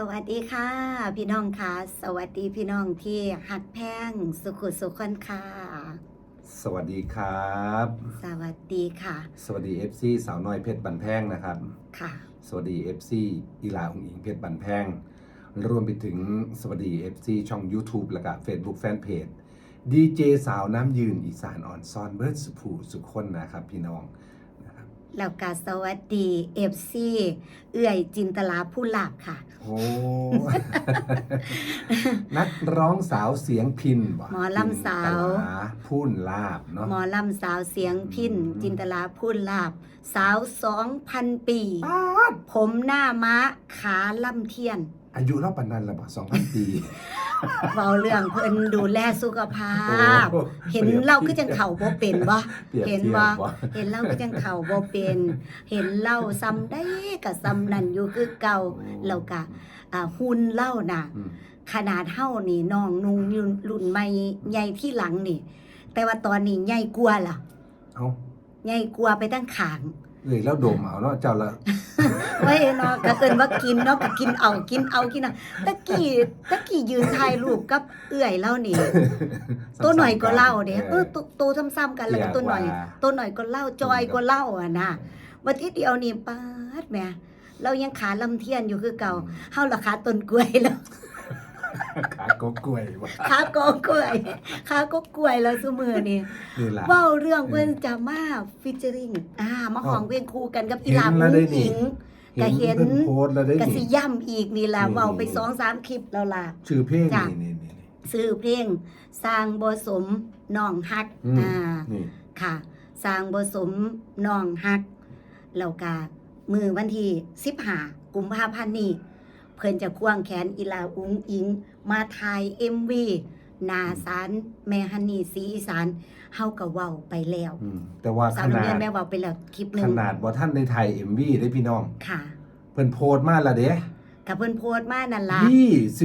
สวัสดีค่ะ พี่น้องค่ะ สวัสดีพี่น้องที่หักแพงสุขุสุขคนค่ะ สวัสดีครับ สวัสดีค่ะ สวัสดี FC สาวน้อยเพชรบันแพงนะครับ ค่ะ สวัสดี FC อีลาองอิงเพชรบันแพงรวมไปถึงสวัสดี FC ช่อง YouTube และก็ Facebook Fanpage ดีเจสาวน้ำยืนอีสานอ่อนซ่อนเบิร์ดสุภูสุขคนนะครับพี่น้องนะครับ แล้วก็สวัสดีเอฟซีเอื่อยจินตลาผู้หลับค่ะ โอ้ นักร้องสาวเสียงพินบ่หมอลำสาว จินตลาพูนลาบเนาะหมอลำสาวเสียงพินอืมจินตลาผู้หลับสาวสองพันปี ป๊าดผมหน้าม้าขาล่ำเทียน อายุเล่าปันนันละบ่2,000ปี เบาเรื่องเพิ่นดูแลสุขภาพ โอ้เห็นเราคือจังเข่าบ่เป็นบ่เปรียบเห็นทียบ่บบ่ เห็นเล่าก็จังเข่าบ่เป็น เห็นเล่าซ้ำได้ก็ซ้ำนั่นอยู่คือเก่าแล้วก็อ่าหุ่นเล่าน่ะ อืม ขนาดเฮานี่น้องนุ่งรุ่นใหม่ใหญ่ที่หลังนี่ แต่ว่าตอนนี้ใหญ่กว่าล่ะเอาใหญ่กว่าไปตั้งขาง เอ้ยแล้วดมเอาเนาะเจ้าละไว้เนาะก็เอิ้นว่ากินเนาะก็กินเอากินเอากินเอาตะกี้ตะกี้ยืนถ่ายรูปกับเอื้อยเล่านี่ ตัวหน่อยก็เล่าเด้เออตัวตัวซ้ำๆกันแล้วก็ตัวหน่อย ตัวหน่อยก็เล่าจอยก็เล่าอะนะวันที่เดียวนี่ปาดแหม่เรายังขาลำเทียนอยู่คือเก่าเฮาราคาต้นกล้วยแล้ว ขากบกล้วยว่ะขากอกล้วยขาก็กล้วยแล้วซุมือนี่นี่ล่ะ เว้าเรื่องเพิ่นจะมาฟิชเจอริงอ่ามาของเพลงคู่กันกับอีหลาเห็นมุแล้วงได้นี่อิงก็เห็นเพิ่นโพสต์แล้วได้ก็สินี่ ย่ำอีกนี่ล่ะนี่ เว้าไปนี่สองสามคลิปแล้วล่ะ ชื่อเพลงจ้ะนี่นี่นี่ซื้อเพลงสร้างบ่สมน้องฮักอืมอ่า นี่ ค่ะสร้างบสมน้องฮักแล้วก็มือวันที่สิบหากุมภาพันธ์นี้ เพิ่นจะควงแขนอีลาอุงอิง มาถ่ายเอ็มวีนาสารแม่ฮันนี่สีอีสานเฮาก็เว้าไปแล้วอืมแต่ว่าสาขวน้ำนาเงิดนแม่เว้าไปแล้วคลิปหนึขงนาดบ่ท่านในไทย MV ได้พี่น้อง ค่ะเพิ่นโพสต์มาและเด้กับเพิ่นโพสต์มานั่นล่ะ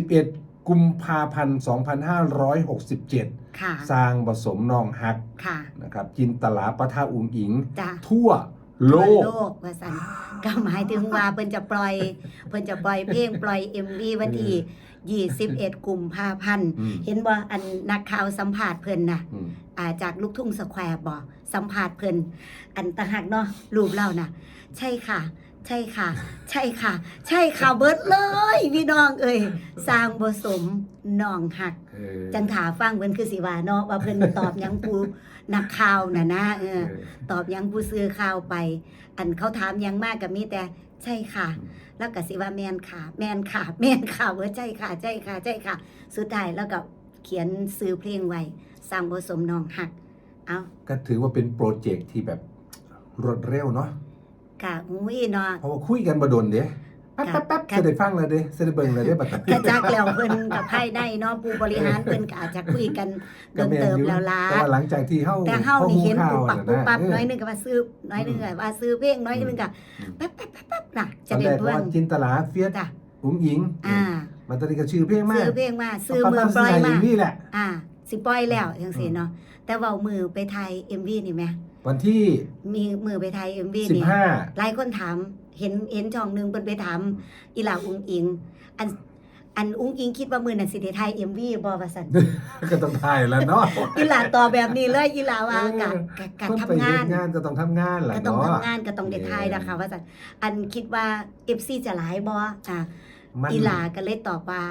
21 กุมภาพันธ์ 2567 ค่ะสร้างผสมนองฮักค่ะ นะครับจินตลาปะทะอุงอิง จ้ะทั่ว โลทั่วกโลกว่าซั่นก็หมายถึงว่าเพิ่นจะปล่อย เพิ่นจะปล่อยเพลงปล่อย MV วันที่21กุมภาพันธ์อืม เห็นว่าอันนักข่าวสัมภาษณ์เพิ่นน่ะ อืม อ่าจากลูกทุ่งสแควร์บ่สัมภาษณ์เพิ่นอันตะหักเนาะรูปเราน่ะ ใช่ค่ะ ใช่ค่ะ ใช่ค่ะ ใช่ค่ะเบิดเลย พี่น้องเอ้ยสร้างบ่สมน้องหัก เออ จังถาฟังเพิ่นคือสิว่าเนาะว่าเพิ่นตอบหยังผู้ นักข่าวน่ะนะเอเอออตอบหยังผู้ซื้อข่าวไป อันเขาถามหยังมากกับมีแต่ใช่ค่ะอืมแล้วก็สิว่าแมนค่ะ แมนค่ะ แมนค่ะเว่าใช่ค่ะใช่ค่ะใช่ค่ะ สุดท้ายแล้วก็เขียนซื้อเพลงไว้สร้างบทสมน้องหัก เอาก็ถือว่าเป็นโปรเจกต์ที่แบบรวดเร็วเนาะกะอุ้ยเนาะเพราะว่าคุยกันบ่โดนเด้แป๊บครัแป๊บบแป๊บจะได้ฟังแล้วเด้จะได้เบิ่งแล้วเด้บัดนี้กระจักแล้วเพิ่นกับไพ่ได้เนาะผู้บริหารเพิ่นก็อาจจะคุยกันโดก็นแม่นเติบอยู่แล้วล่ะแต่ว่าหลังจากที่เฮาแต่เฮานี่เห็นข้าปุ๊บวปับน่ะปุ๊บนะปับเออน้อยหนึงก็ว่าซื้อน้อยหนึงก็ว่าซื้อเพลงน้อยหนึงก็อืมแป๊บแป๊บแป๊บแป๊บน่ะตจะอนได้แรกเพิ่ว่านจินตลาเฟียสจ้ะอุ๋งอิงอ่ามันตอนนี้ก็ชื่อเพลงมาซื้อเพลงมาซื้อเมืองปล่อยมานี่แหละอ่าสิปล่อยแล้วจังซี่เนาะแต่เว้ามือไปไทย MV นี่แหมวันที่มีมือไปไทย MV นี่15หลายคนถาม เห็นเห็นช่องหนึงเพิ่นไปถามอีหลาอุ้งอิง อันอันอุ้งอิงคิดว่ามือน่ะสิได้ไทย MV บ่ว่าซั่นก็ต้องถ่ายแล้วเนาะอีหลาตอบแบบนี้เลยอีหลาว่าเออกะกะกะคนทำไปงาเฮ็น ดงานก็ต้องทำงานแหละก็ต้องเนาะ ทำงานก็ต้องได้ไทยนะคะว่าซั่นอันคิดว่า FC จะหลายบ่อ่ามัน อีหลาก็เลยตอบว่า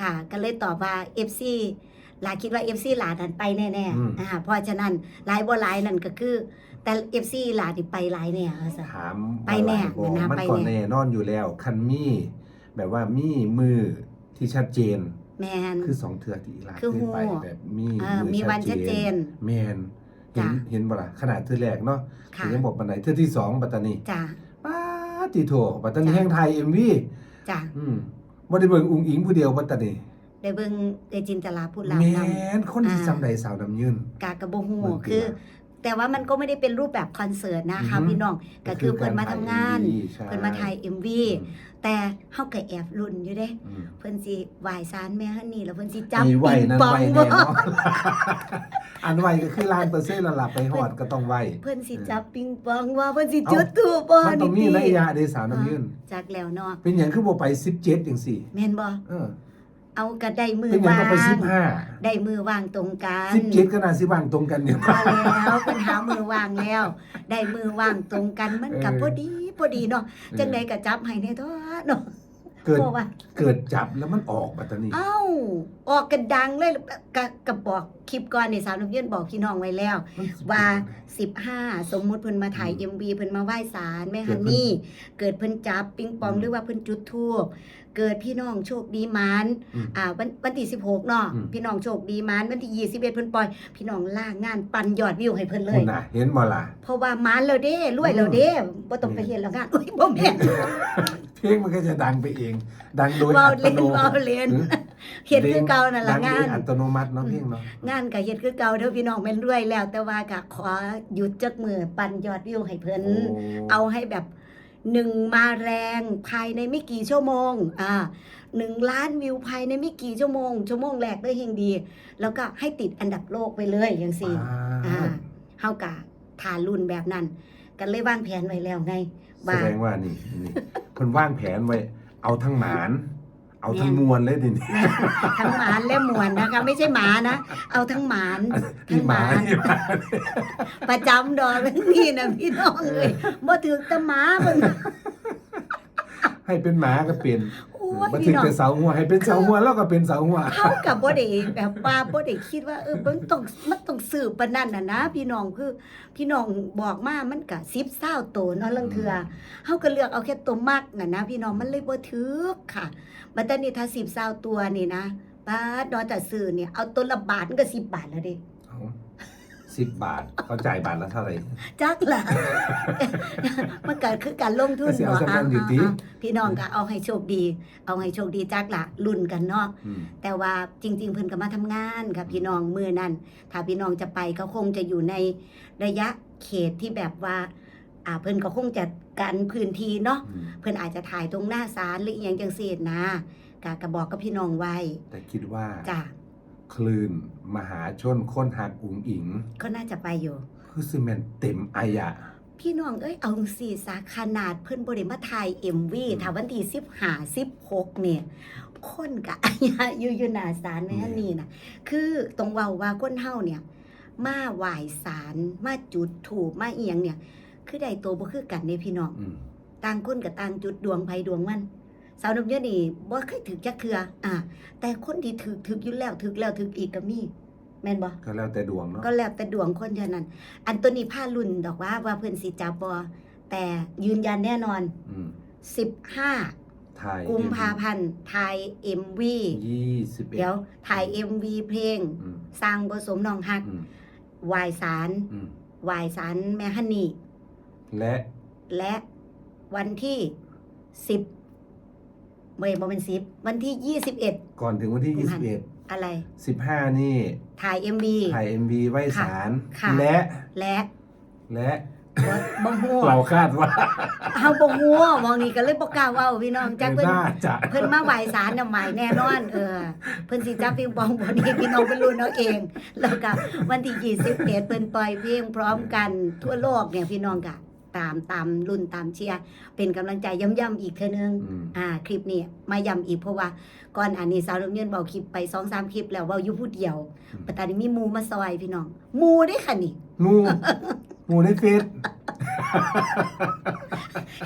ค่ะ ก็เลยตอบว่า FC หลาคิดว่า FC หลานั้นไปแน่อืมๆอ่าเพราะฉะนั้นหลายบ่หลายนั่นก็คือ แต่ FC หลานี่ไปหลายแน่ว่าซั่นถามไปแน่ว่านะมันไปก่อนแน่แน่นอนอยู่แล้ว คันมีแบบว่ามีมือที่ชัดเจน แมนคือสองเทือที่อีหลาคือขึ้นไปหูแบบมีเออมีวันชัดเจน แมนเห็นจ้ะเห็นบ่ล่ะขนาดเทือแรกเนาะค่ะยังบอกปันไหนเทือที่สองปัตตานีจ้าป้าดติโถปัตตานีจ้ะแห่งไทย MV จ้าอืมบ่ได้เบิ่งอุงอิงผู้เดียวปัตตานี ได้เบิ่งได้จินตลาพูดลาวแมนำ นคนที่อ่า จำได้สาวน้ำยืน กากระบ่ฮู้เบิ่งคือ แต่ว่ามันก็ไม่ได้เป็นรูปแบบคอนเสิร์ตนะคะอือฮึ พี่น้องก็คือเพิ่นมาทำงาน ใช่เพิ่นมาถ่าย MV แต่เฮาก็แอบลุ้นอยู่เด้ อืมเพิ่นสิไหว้ศาลแม่ฮันนี่แล้วเพิ่นสิจับมีไหวปิงนั้นปองไหวบ่แน่เนาะอันไหวก็คือล้านเปอร์เซ็นต์และหลับไปหอดก็ต้องไหว เพิ่นสิจับปิงปองว่าเพิ่นสิจุดธูปบ่มันต้องมีนี่นัยยะเดสาวน้ำยืน จักแล้วเนาะเป็นอย่างคือบ่ไป17จังซี่ แม่นบ่เออ เอาก็ได้มือเป็นอย่างวาต้องไปง15ได้มือวางตรงกัน17ก็น่าสิวางตรงกันเนี่ยพอแล้วเพิ่นหามือวางแล้ว ได้มือวางตรงกันมันก็เออ พอดีพอดีเนาะจังไดก็จับให้แน่ตัวเนาะเกิดเพราะว่า เกิดจับแล้วมันออกบัดตอนนี้เอ้า ออกกันดังเลยกะกะบอกคลิปก่อนนี่สาวน้ำเยืนบอกพี่น้องไว้แล้วมันสิว่า 15 สมมุติเพิ่นมาถ่าย MV เพิ่นมาไหว้ศาลแม่เกิฮัดนเพิ่นนี่ เกิดเพิ่นจับปิงปองอืมหรือว่าเพิ่นจุดธูป เกิดพี่น้องโชคดีหมานอืมอ่าวันวันที่16เนาะอืมพี่น้องโชคดีหมานวันที่21เพิ่นปล่อย พี่น้องล่างงานปันยอดวิวให้เพิ่นเลคุยณน่ะเห็นบ่ล่ะเพราะว่าหมานแล้วเด้รวยแล้วเด้บ่ต้องไปเฮ็ดแล้วงานอุ้ยบ่แม่นเพลงมันก็จะดังไปเอง ดังโดยเว้าอัตเล่นโนเว้าเล่นเฮ็ดคือเก่านั่นดัล่ะงโดงายนอัตโนมัติเนาะเพลงเนาะงานก็เฮ็ดคือเก่าเด้อพี่น้องแม่นรวยแล้ว แต่ว่าก็ขอหยุดจักมือปันยอดวิวให้เพิ่นโอ้เอาให้แบบ หนึ่งมาแรงภายในไม่กี่ชั่วโมงอ่าหนึ่งล้านวิวภายในไม่กี่ชั่วโมง ชั่วโมงแรกได้เฮงดี แล้วก็ให้ติดอันดับโลกไปเลยอย่างสี่อ่าเฮากะทานรุ่นแบบนั้น กันเลยวางแผนไว้แล้วไงแสว่าดงว่านี่นี่เพิ่นวางแผนไว้เอาทั้งหมาน เอาทั้งแม่นมวลเลยดินี่ทั้งหมานและมวลนะคะ ไม่ใช่หมานะ เอาทั้งหมานทั้ที่งหหมามาที่หมาประจำดอกนี่นะพี่น้องเลยบ่ถือแตะหมาเบิ่งให้เป็นหมาก็เป็น โอ้ยมาพี่ถึงน้องเป็นเสาหัวให้เป็นเสาหัวแล้วก็เป็นเสาหัวเท่ากับบ่ได้แบบว่าบ่ได้คิดว่าเออมันต้องมันต้องสืบปานนั้นน่ะนะ พี่น้องคือพี่น้องบอกมามันก็10 20โตเนาะลังเทือเฮาก็เลือกเอาแค่ตัวมักน่ะนะ พี่น้องมันเลยบ่ถึกค่ะบัดตอนนี้ถ้า10 20ตัวนี่นะป้าดอนแต่ซื้อเนี่ยเอาตัวละบาทมันก็10บาทแล้วเด้ สิบบาท เขาจ่ายบาทละเท่าไหร่ จักล่ะ มันก็คือการลงทุนก็สิเอาบ่สำคัญอยู่ติ อ่าๆพี่น้องก็เอาให้โชคดี เอาให้โชคดีจักล่ะลุ้นกันเนาะ อืม แต่ว่าจริง ๆ เพิ่นก็มาทำงานค่ะพี่น้องมือนั้นถ้าพี่น้องจะไปก็คงจะอยู่ในระยะเขตที่แบบว่าอ่าเพิ่นก็คงจะกันพื้นที่เนาะอืม เพิ่นอาจจะถ่ายตรงหน้าศาลหรืออหยังจังซี่นะกะกะบอกกับพี่น้องไว้แต่คิดว่าจ้ะ คลื่น มหาชนค้นหักอุ๋งอิง ก็น่าจะไปอยู่ คือซีเมนเต็มอายะ พี่น้องเอ้ยเอาสี่สาขนาดเพิ่นบ่ได้มาถ่าย MV อืมถ้าวันที่15 16เนี่ยคนกะอายุอยู่หน้าศาลในฮันนี่น่ะคือตรงเว้าว่าคนเฮาเนี่ย มาไหว้ศาลมาจุดถูปมาเอียงเนี่ย คือได้โตวบ่คือกันเด้พี่น้อง อืม ต่างคนกับต่างจุดดวงไผดวงมัน สาวน้ำเยอะนี่บ่เคยถึกจักเทืออ่า แต่คนที่ถึกถึกอยู่แล้วถึกแล้วถึกอีกก็มีแม่นบ่ก็แล้วแต่ดวงเนาะก็แล้วแต่ดวงคนเท่านั้น อันตัวนี้ผ้ารุ่นดอกว่าว่าเพิ่นสิจับบ่แต่ยืนยันแน่นอนอืม15ไทยกุมภาพันธ์ถ่าย MV ยี่สิบเอ็ดเดี๋ยวถ่าย MV เพลง อืมสร้างผสมน้องฮักอืมวายสารอืมวายสารแม่ฮันนี่ และและวันที่สิบ เมื่อบ่เป็นสิบวันที่ยี่สิบเอ็ดก่อนถึงวันที่กุยี่มสิภาบเอ็ดอะไรสิบห้านี่ ถ่ายเอ็มบีถ่ายเอ็มวีไหว้สารค่ะและและและบ่บ่ฮู้เราคาดว่าเฮาบ่ฮู้มองนี่ก็เลยบ่กล้าเว้าพี่น้องจักเพิ่นน่าจะเพิ่นมาไหว้ศาลน่ะหมายแน่นอน เออ เพิ่นสิจับปิงปองบ่นี้พี่น้องเพิ่นรู้เอาเอง แล้วก็วันที่21เพิ่นปล่อยเพลงพร้อมกันทั่วโลกเนี่ยพี่น้องก็ ตามตามรุ่นตามเชียร์เป็นกำลังใจย้ำๆอีกเทื่อนึงอืมอ่า คลิปนี้มาย้ำอีกเพราะว่าก่อนอันนี้สาวน้ำเงินเบาคลิปไปสองสามคลิปแล้วเว่าอยู่ผู้เดียวอืมปัตตานีมีหมูมาซอยพี่น้องหมูได้อค่ะนี่หมูหมูในเฟซ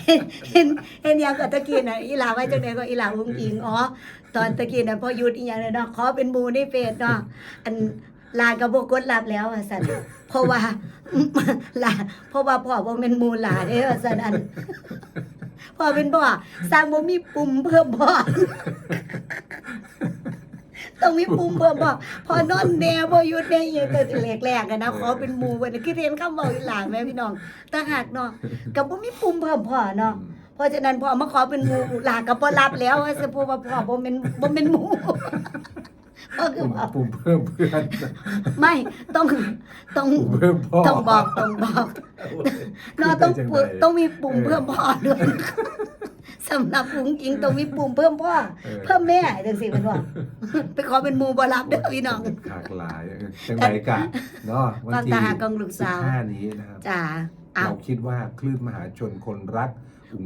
เห็นเห็นเห็นอย่างกับตะกี้น่ะอีหลาไว้จังไดก็อีหลาอุ้งอิงอ๋อตอนตะกี้น่ะพอหยุดอีหยังเลยเนาะขอเป็นหมูในเฟซเนาะอัน ลาก็บ่กดรับแล้วว่าซั่นเพราะว่าลาเพราะว่าพ่อบ่แม่นมูลาเด้อว่าซั่นอันพ่อเป็นบ่สร้างบ่มีปุ่มเพิ่มบ่ต้องมีปุ่มเพิ่มบ่พอนอนแนวบ่หยุดแน่ยู่แต่แรกๆอะนะขอเป็นหมู่ไว้นคือเรียนคำเว้าอีหลาแม่พี่น้องถ้าหากเนาะก็บ่มีปุ่มเพิ่มพ่อเนาะเพราะฉะนั้นพ่อมาขอเป็นหมูหลาก็บ่รับแล้วว่าสิเพราะว่าพ่อบ่แม่นบ่แม่นหมู ก็คือปุ่มบอกปุ่มเพิ่มเพื่อนไม่ต้องต้องปุ่มเพิ่มพ่อ ต้องบอกต้องบอกเนาะต้องจังปุ่มใดต้องมีปุ่มเออเพิ่มพ่อด้วยสำหรับปุ้งอิงต้องมีปุ่มเพิ่มพ่อเออ เพิ่มแม่จังสิเป็นว่าไปขอเป็นหมูบอรับเด้อพี่น้อง ขากหลายจังไรกะเนาะวันความที่ตาหากองลูกสาว สิบห้านี้นะครับ จ้าเอาเราคิดว่าคลื่นมหาชนคนรัก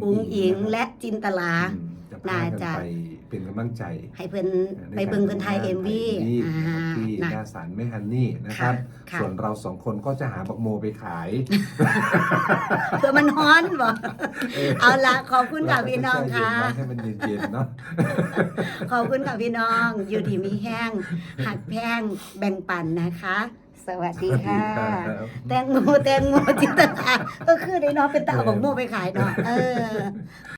ปุ้งอิงและจินตลา อืมจะพาน่ากันจะไป เป็นกำลังใจให้เพิ่นในไปเบิ่งเพิ่นไทยเอ็มวีถ่ายอ่าที่นะหน้าศาลแม่ฮันนี่นะครับค่ะส่วนเราสองคนก็จะหาบักโมไปขายเพื่อมันฮ้อนบ่เออเอาละขอบคุณค่ะพี่น้องค่ะเราก็จแช่เย็นไว้ให้มันเย็นๆเนาะขอบคุณค่ะพี่น้อง อยู่ดีมีแห้งหักแพงแบ่งปันนะคะสวัสดีค่ะสวัสดีครับแตงโมแตงโมจินตลาก็คือได้เนาะเป็นตาของโมไปขายเนาะเออ